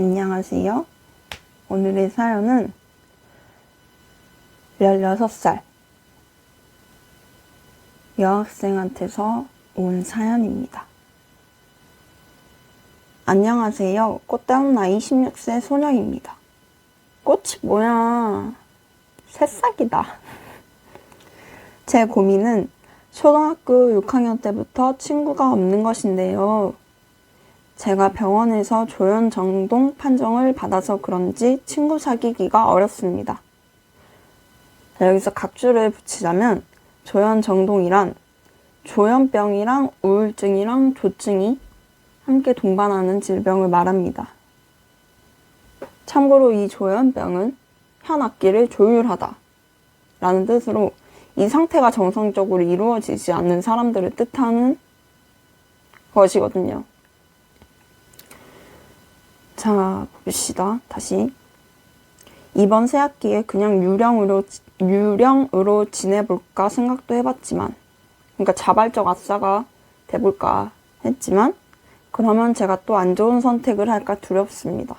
안녕하세요. 오늘의 사연은 16살 여학생한테서 온 사연입니다. 안녕하세요. 꽃다운 나이 16세 소녀입니다. 꽃이 뭐야? 새싹이다. 제 고민은 초등학교 6학년 때부터 친구가 없는 것인데요. 제가 병원에서 조현 정동 판정을 받아서 그런지 친구 사귀기가 어렵습니다. 여기서 각주를 붙이자면 조현 정동이란 조현병이랑 우울증이랑 조증이 함께 동반하는 질병을 말합니다. 참고로 이 조현병은 현 악기를 조율하다 라는 뜻으로 이 상태가 정상적으로 이루어지지 않는 사람들을 뜻하는 것이거든요. 자, 봅시다. 다시. 이번 새 학기에 그냥 유령으로, 유령으로 지내볼까 생각도 해봤지만, 그러니까 자발적 아싸가 돼볼까 했지만, 그러면 제가 또 안 좋은 선택을 할까 두렵습니다.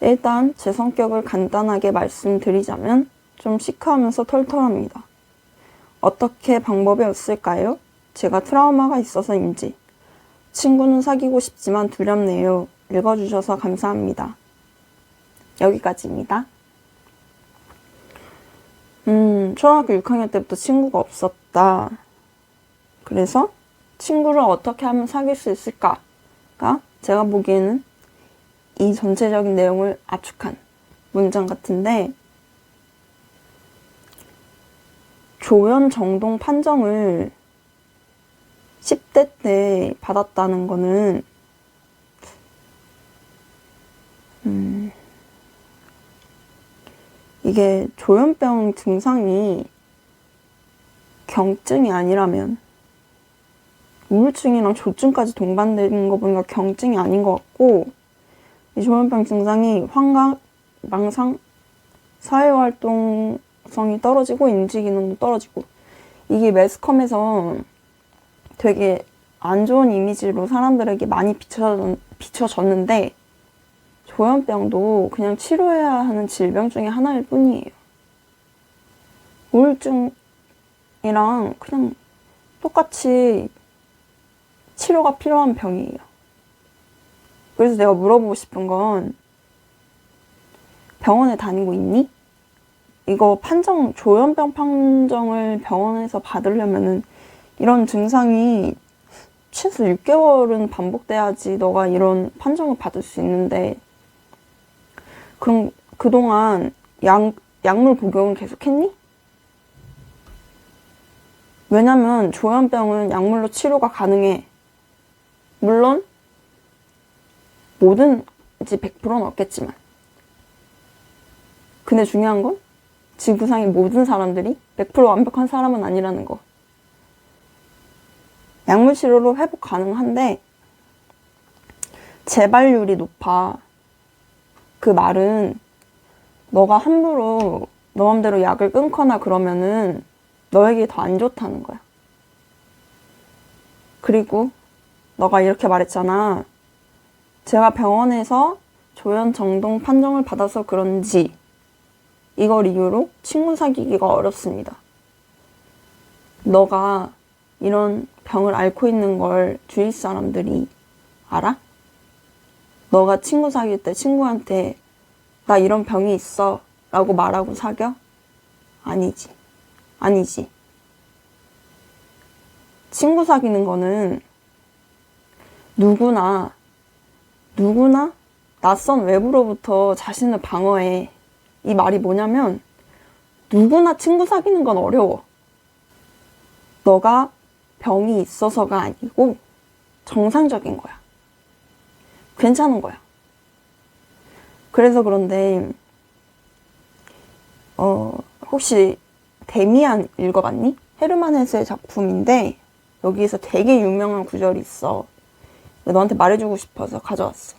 일단 제 성격을 간단하게 말씀드리자면, 좀 시크하면서 털털합니다. 어떻게 방법이 없을까요? 제가 트라우마가 있어서인지. 친구는 사귀고 싶지만 두렵네요. 읽어주셔서 감사합니다. 여기까지입니다. 음, 초등학교 6학년 때부터 친구가 없었다. 그래서 친구를 어떻게 하면 사귈 수 있을까가 제가 보기에는 이 전체적인 내용을 압축한 문장 같은데, 조연 정동 판정을 10대 때 받았다는 거는 이게 조현병 증상이 경증이 아니라면 우울증이랑 조증까지 동반되는 거 보니까 경증이 아닌 것 같고 이 조현병 증상이 환각, 망상, 사회활동성이 떨어지고 인지기능도 떨어지고 이게 매스컴에서 되게 안 좋은 이미지로 사람들에게 많이 비춰, 비춰졌는데 조현병도 그냥 치료해야 하는 질병 중에 하나일 뿐이에요. 우울증이랑 그냥 똑같이 치료가 필요한 병이에요. 그래서 내가 물어보고 싶은 건 병원에 다니고 있니? 이거 판정, 조현병 판정을 병원에서 받으려면은 이런 증상이 최소 6개월은 반복돼야지 너가 이런 판정을 받을 수 있는데 그럼 그동안 약, 약물 복용을 계속 했니? 왜냐면 조현병은 약물로 치료가 가능해. 물론 뭐든지 100%는 없겠지만. 근데 중요한 건 지구상의 모든 사람들이 100% 완벽한 사람은 아니라는 거. 약물 치료로 회복 가능한데 재발률이 높아. 그 말은 너가 함부로 너 맘대로 약을 끊거나 그러면은 너에게 더 안 좋다는 거야. 그리고 너가 이렇게 말했잖아. 제가 병원에서 조현 정동 판정을 받아서 그런지 이걸 이유로 친구 사귀기가 어렵습니다. 너가 이런 병을 앓고 있는 걸 주위 사람들이 알아? 너가 친구 사귈 때 친구한테 나 이런 병이 있어 라고 말하고 사겨? 아니지. 아니지. 친구 사귀는 거는 누구나, 누구나 낯선 외부로부터 자신을 방어해. 이 말이 뭐냐면, 누구나 친구 사귀는 건 어려워. 너가 병이 있어서가 아니고 정상적인 거야. 괜찮은 거야. 그래서 그런데, 어, 혹시 데미안 읽어봤니? 헤르만 헤스의 작품인데, 여기에서 되게 유명한 구절이 있어. 너한테 말해주고 싶어서 가져왔어.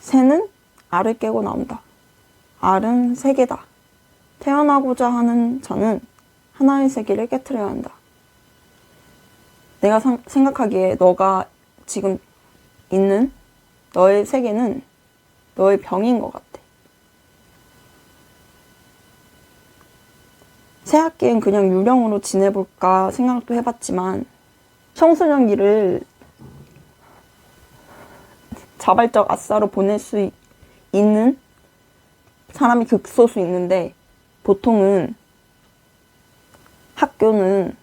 새는 알을 깨고 나온다. 알은 세계다. 태어나고자 하는 자는 하나의 세계를 깨뜨려야 한다. 내가 상, 생각하기에 너가 지금 있는 너의 세계는 너의 병인 것 같아. 새 학기엔 그냥 유령으로 지내볼까 생각도 해봤지만 청소년기를 자발적 아싸로 보낼 수 있- 있는 사람이 극소수 있는데 보통은 학교는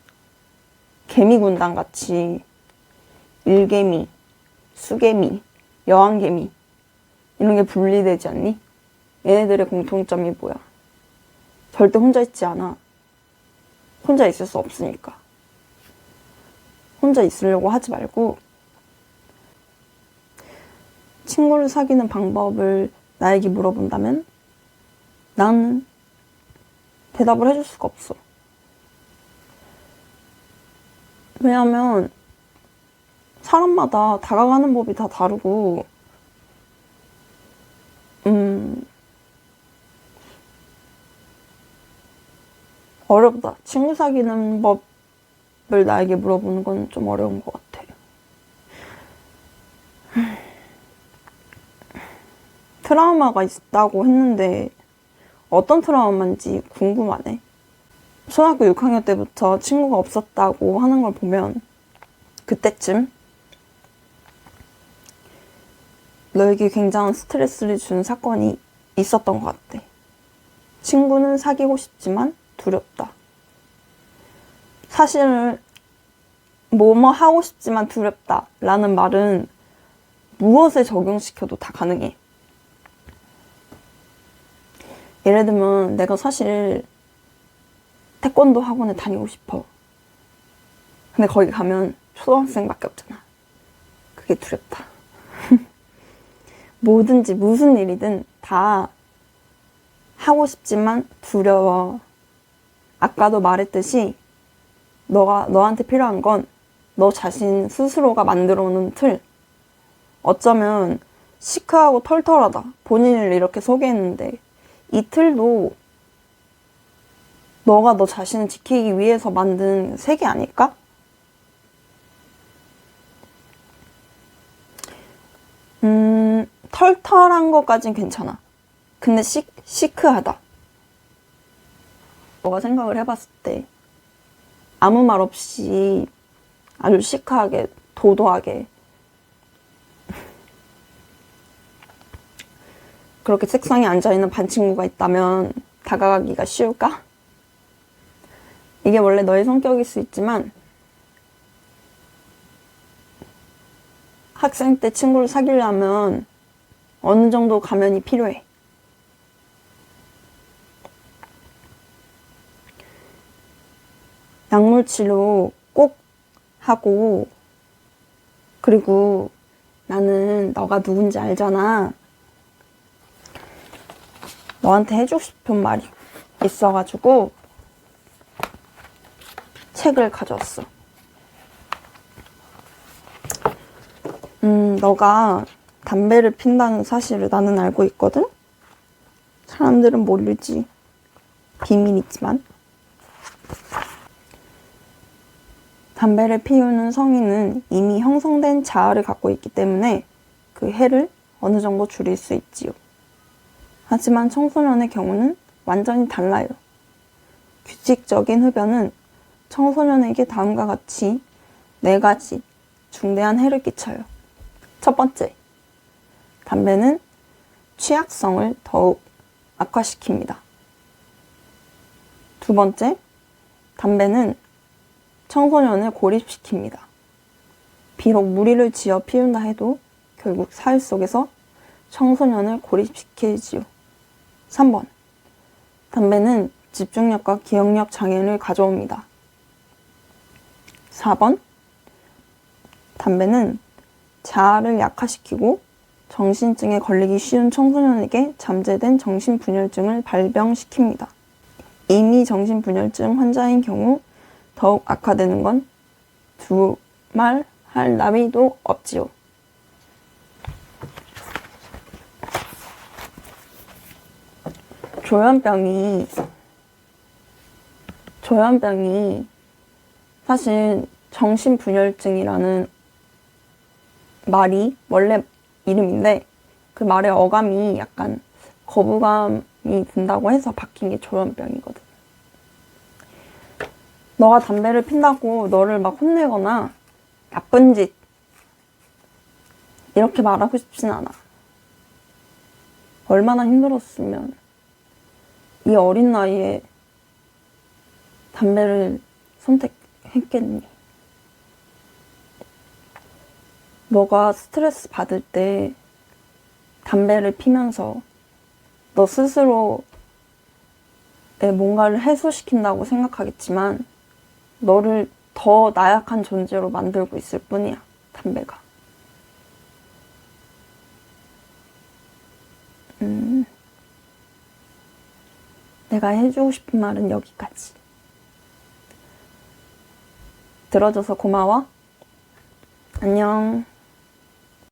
개미 군단 같이 일개미, 수개미, 여왕개미 이런 게 분리되지 않니? 얘네들의 공통점이 뭐야? 절대 혼자 있지 않아. 혼자 있을 수 없으니까. 혼자 있으려고 하지 말고 친구를 사귀는 방법을 나에게 물어본다면 나는 대답을 해줄 수가 없어. 왜냐하면 사람마다 다가가는 법이 다 다르고, 음, 어렵다. 친구 사귀는 법을 나에게 물어보는 건 좀 어려운 것 같아. 트라우마가 있다고 했는데 어떤 트라우마인지 궁금하네. 초등학교 6학년 때부터 친구가 없었다고 하는 걸 보면 그때쯤 너에게 굉장한 스트레스를 준 사건이 있었던 것 같아. 친구는 사귀고 싶지만 두렵다. 사실 뭐뭐 하고 싶지만 두렵다 라는 말은 무엇에 적용시켜도 다 가능해. 예를 들면 내가 사실 태권도 학원에 다니고 싶어. 근데 거기 가면 초등학생밖에 없잖아. 그게 두렵다. 뭐든지 무슨 일이든 다 하고 싶지만 두려워. 아까도 말했듯이 너가 너한테 필요한 건 너 자신 스스로가 만들어 놓은 틀. 어쩌면 시크하고 털털하다. 본인을 이렇게 소개했는데 이 틀도 너가 너 자신을 지키기 위해서 만든 세계 아닐까? 음, 털털한 것까진 괜찮아. 근데 시, 시크하다. 너가 생각을 해봤을 때 아무 말 없이 아주 시크하게, 도도하게 그렇게 책상에 앉아있는 반 친구가 있다면 다가가기가 쉬울까? 이게 원래 너의 성격일 수 있지만 학생 때 친구를 사귀려면 어느 정도 가면이 필요해. 약물 치료 꼭 하고 그리고 나는 너가 누군지 알잖아. 너한테 해주고 싶은 말이 있어가지고 책을 가져왔어. 음, 너가 담배를 핀다는 사실을 나는 알고 있거든? 사람들은 모르지. 비밀이지만. 담배를 피우는 성인은 이미 형성된 자아를 갖고 있기 때문에 그 해를 어느 정도 줄일 수 있지요. 하지만 청소년의 경우는 완전히 달라요. 규칙적인 흡연은 청소년에게 다음과 같이 네 가지 중대한 해를 끼쳐요. 첫 번째, 담배는 취약성을 더욱 악화시킵니다. 두 번째, 담배는 청소년을 고립시킵니다. 비록 무리를 지어 피운다 해도 결국 사회 속에서 청소년을 고립시키지요. 3번. 담배는 집중력과 기억력 장애를 가져옵니다. 4번. 담배는 자아를 약화시키고 정신증에 걸리기 쉬운 청소년에게 잠재된 정신분열증을 발병시킵니다. 이미 정신분열증 환자인 경우 더욱 악화되는 건 두말 할 나위도 없지요. 조현병이 조현병이 사실 정신분열증이라는 말이 원래 이름인데 그 말의 어감이 약간 거부감이 든다고 해서 바뀐 게 조현병이거든. 너가 담배를 핀다고 너를 막 혼내거나 나쁜 짓 이렇게 말하고 싶진 않아. 얼마나 힘들었으면 이 어린 나이에 담배를 선택했겠니? 너가 스트레스 받을 때 담배를 피면서 너 스스로의 뭔가를 해소시킨다고 생각하겠지만 너를 더 나약한 존재로 만들고 있을 뿐이야, 담배가. 음, 내가 해주고 싶은 말은 여기까지. 들어줘서 고마워. 안녕.